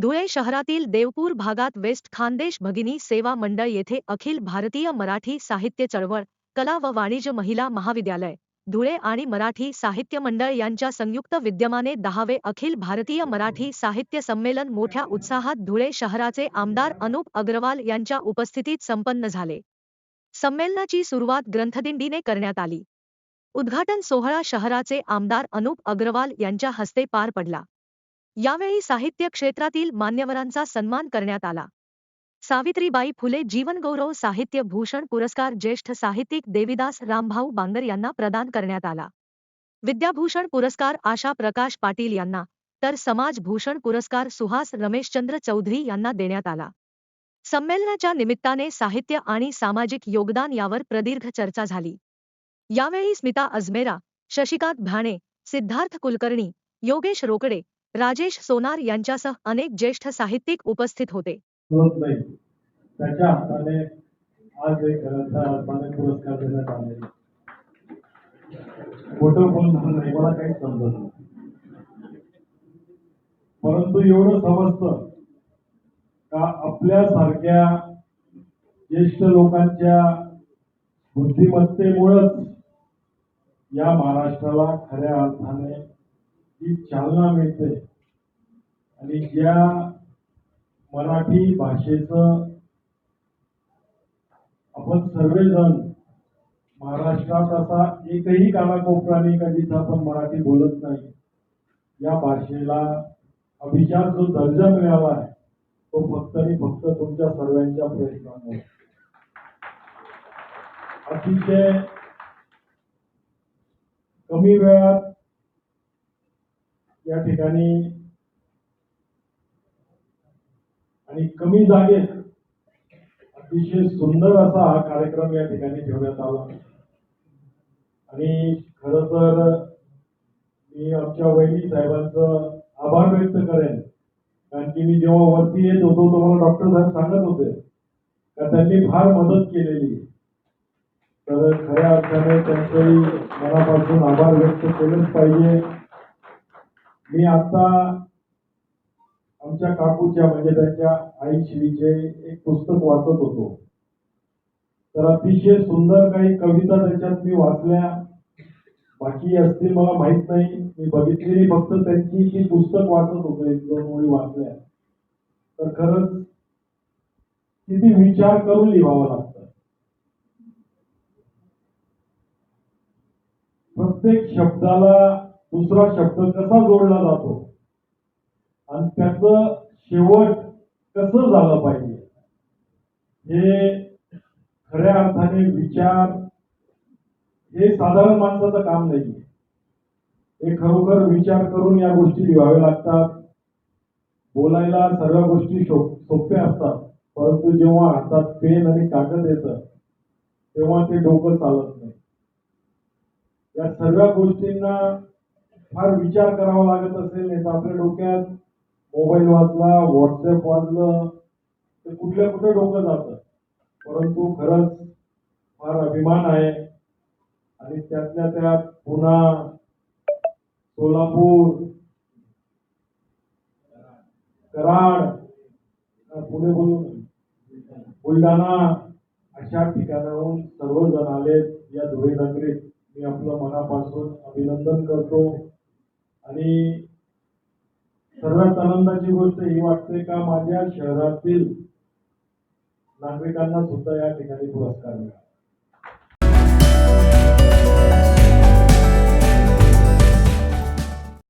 धुळे शहरातील देवपूर भागात वेस्ट खानदेश भगिनी सेवा मंडळ येथे अखिल भारतीय मराठी साहित्य चळवळ कला व वाणिज्य महिला महाविद्यालय धुळे आणि मराठी साहित्य मंडळ यांच्या संयुक्त विद्यमाने दहावे अखिल भारतीय मराठी साहित्य संमेलन मोठ्या उत्साहात धुळे शहराचे आमदार अनुप अग्रवाल यांच्या उपस्थितीत संपन्न झाले. संमेलनाची सुरुवात ग्रंथदिंडीने करण्यात आली. उद्घाटन सोहळा शहराचे आमदार अनुप अग्रवाल यांच्या हस्ते पार पडला. यावेळी साहित्य क्षेत्रातील मान्यवरांचा सन्मान करण्यात आला. सावित्रीबाई फुले जीवनगौरव साहित्य भूषण पुरस्कार ज्येष्ठ साहित्यिक देविदास रामभाऊ बांगर यांना प्रदान करण्यात आला. विद्याभूषण पुरस्कार आशा प्रकाश पाटील यांना तर समाज भूषण पुरस्कार सुहास रमेशचंद्र चौधरी यांना देण्यात आला. संमेलनाच्या निमित्ताने साहित्य आणि सामाजिक योगदान यावर प्रदीर्घ चर्चा झाली. यावेळी स्मिता अजमेरा शशिकांत भाणे सिद्धार्थ कुलकर्णी योगेश रोकडे राजेश सोनार यांच्यासह अनेक ज्येष्ठ साहित्यिक उपस्थित होते. त्याच्या हाताने आज एक पुरस्कार देण्यात आले खोटं नाही मला काहीच समजत नाही. परंतु एवढं समजतं का आपल्यासारख्या ज्येष्ठ लोकांच्या बुद्धिमत्तेमुळंच या महाराष्ट्राला खऱ्या अर्थाने ही चालना मिळते आणि ज्या मराठी भाषेचं आपण सर्वजण महाराष्ट्रात असा एकही कानाकोपराने का जिथं आपण मराठी बोलत नाही या भाषेला अभिजात जो दर्जा मिळाला आहे तो फक्त आणि फक्त तुमच्या सर्वांच्या प्रयत्नामुळे अतिशय कमी वेळात या ठिकाणी आणि कमी जागेत अतिशय सुंदर असा हा कार्यक्रम या ठिकाणी ठेवण्यात आला. आणि खर तर मी आमच्या वहिनी साहेबांचं आभार व्यक्त करेन. कारण की मी जेव्हा वरती येत होतो तेव्हा डॉक्टर साहेब सांगत होते का त्यांनी फार मदत केलेली. तर खऱ्या अर्थाने त्यांचंही मनापासून आभार व्यक्त केलंच पाहिजे. मी आता आमच्या काकूच्या म्हणजे त्यांच्या आई श्रीचे एक पुस्तक वाचत होतो. तर अतिशय सुंदर काही कविता त्याच्यात मी वाचल्या. बाकी असतील मला माहीत नाही. मी बघितलेली फक्त त्यांची ती पुस्तक वाचत होतो एक दोन ओळी वाचल्या. तर खरंच किती विचार करून लिहावा लागतं. प्रत्येक शब्दाला दुसरा शब्द कसा जोडला जातो? आणि त्याचं शेवट कसं झालं पाहिजे? हे खऱ्या अर्थाने विचार हे साधारण माणसाचं काम नाहीये. हे खरोखर विचार करून या गोष्टी लिहाव्या लागतात. बोलायला सर्व गोष्टी सोप्या असतात. परंतु जेव्हा हातात पेन आणि कागद येतं तेव्हा ते डोकं चालत नाही. या सर्व गोष्टींना फार विचार करावा लागत असेल नाही तर आपल्या डोक्यात मोबाईल वाचला व्हॉट्सअप वाचलं तर कुठल्या कुठे डोकं जातं. परंतु खरंच फार अभिमान आहे. आणि त्यातल्या त्यात पुन्हा सोलापूर कराड पुणे बोलून बुलढाणा अशा ठिकाणाहून सर्वजण आलेत. या धुळे नगरीत मी आपलं मनापासून अभिनंदन करतो. आणि सर्वात आनंदाची गोष्ट ही वाटते का माझ्या शहरातील नागरिकांना सुद्धा या ठिकाणी पुरस्कार मिळाला.